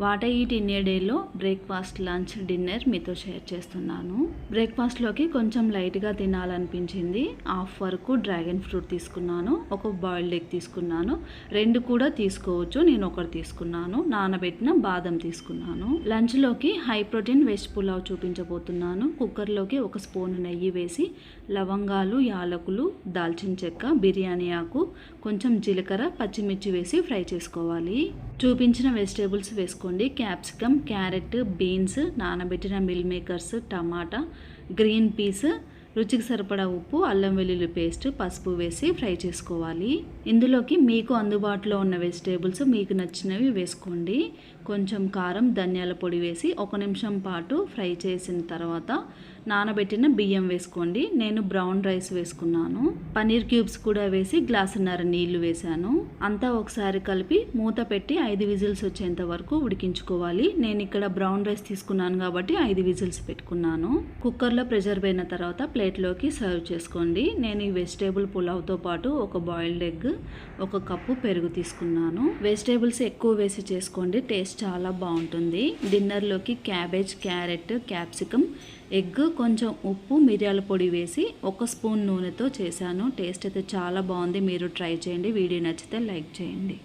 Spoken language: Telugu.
What I eat in a డేలో బ్రేక్ఫాస్ట్ లంచ్ డిన్నర్ మీతో షేర్ చేస్తున్నాను. బ్రేక్ఫాస్ట్లోకి కొంచెం లైట్గా తినాలనిపించింది. హాఫ్ వరకు డ్రాగన్ ఫ్రూట్ తీసుకున్నాను. ఒక బాయిల్డ్ ఎగ్ తీసుకున్నాను. రెండు కూడా తీసుకోవచ్చు నేను ఒకటి తీసుకున్నాను. నానబెట్టిన బాదం తీసుకున్నాను. లంచ్లోకి హై ప్రోటీన్ వెజ్ పులావ్ చూపించబోతున్నాను. కుక్కర్లోకి ఒక స్పూన్ నెయ్యి వేసి లవంగాలు యాలకులు దాల్చిన చెక్క బిర్యానీ ఆకు కొంచెం జీలకర్ర పచ్చిమిర్చి వేసి ఫ్రై చేసుకోవాలి. చూపించిన వెజిటేబుల్స్ వేసుకోండి. క్యాప్సికమ్ క్యారెట్ బీన్స్ నానబెట్టిన మిల్ మేకర్స్ టమాటా గ్రీన్ పీస్ రుచికి సరిపడా ఉప్పు అల్లం వెల్లుల్లి పేస్ట్ పసుపు వేసి ఫ్రై చేసుకోవాలి. ఇందులోకి మీకు అందుబాటులో ఉన్న వెజిటేబుల్స్ మీకు నచ్చినవి వేసుకోండి. కొంచెం కారం ధనియాల పొడి వేసి ఒక నిమిషం పాటు ఫ్రై చేసిన తర్వాత నానబెట్టిన బియ్యం వేసుకోండి. నేను బ్రౌన్ రైస్ వేసుకున్నాను. పన్నీర్ క్యూబ్స్ కూడా వేసి గ్లాసున్నర నీళ్ళు వేశాను. అంతా ఒకసారి కలిపి మూత పెట్టి ఐదు విజిల్స్ వచ్చేంత వరకు ఉడికించుకోవాలి. నేను ఇక్కడ బ్రౌన్ రైస్ తీసుకున్నాను కాబట్టి ఐదు విజిల్స్ పెట్టుకున్నాను. కుక్కర్లో ప్రెజర్ పోయిన తర్వాత ప్లేట్లోకి సర్వ్ చేసుకోండి. నేను ఈ వెజిటేబుల్ పులావ్తో పాటు ఒక బాయిల్డ్ ఎగ్ ఒక కప్పు పెరుగు తీసుకున్నాను. వెజిటేబుల్స్ ఎక్కువ వేసి చేసుకోండి. టేస్ట్ చాలా బాగుంటుంది. డిన్నర్లోకి క్యాబేజ్ క్యారెట్ క్యాప్సికమ్ ఎగ్ కొంచెం ఉప్పు మిరియాల పొడి వేసి ఒక స్పూన్ నూనెతో చేశాను. టేస్ట్ అయితే చాలా బాగుంది. మీరు ట్రై చేయండి. వీడియో నచ్చితే లైక్ చేయండి.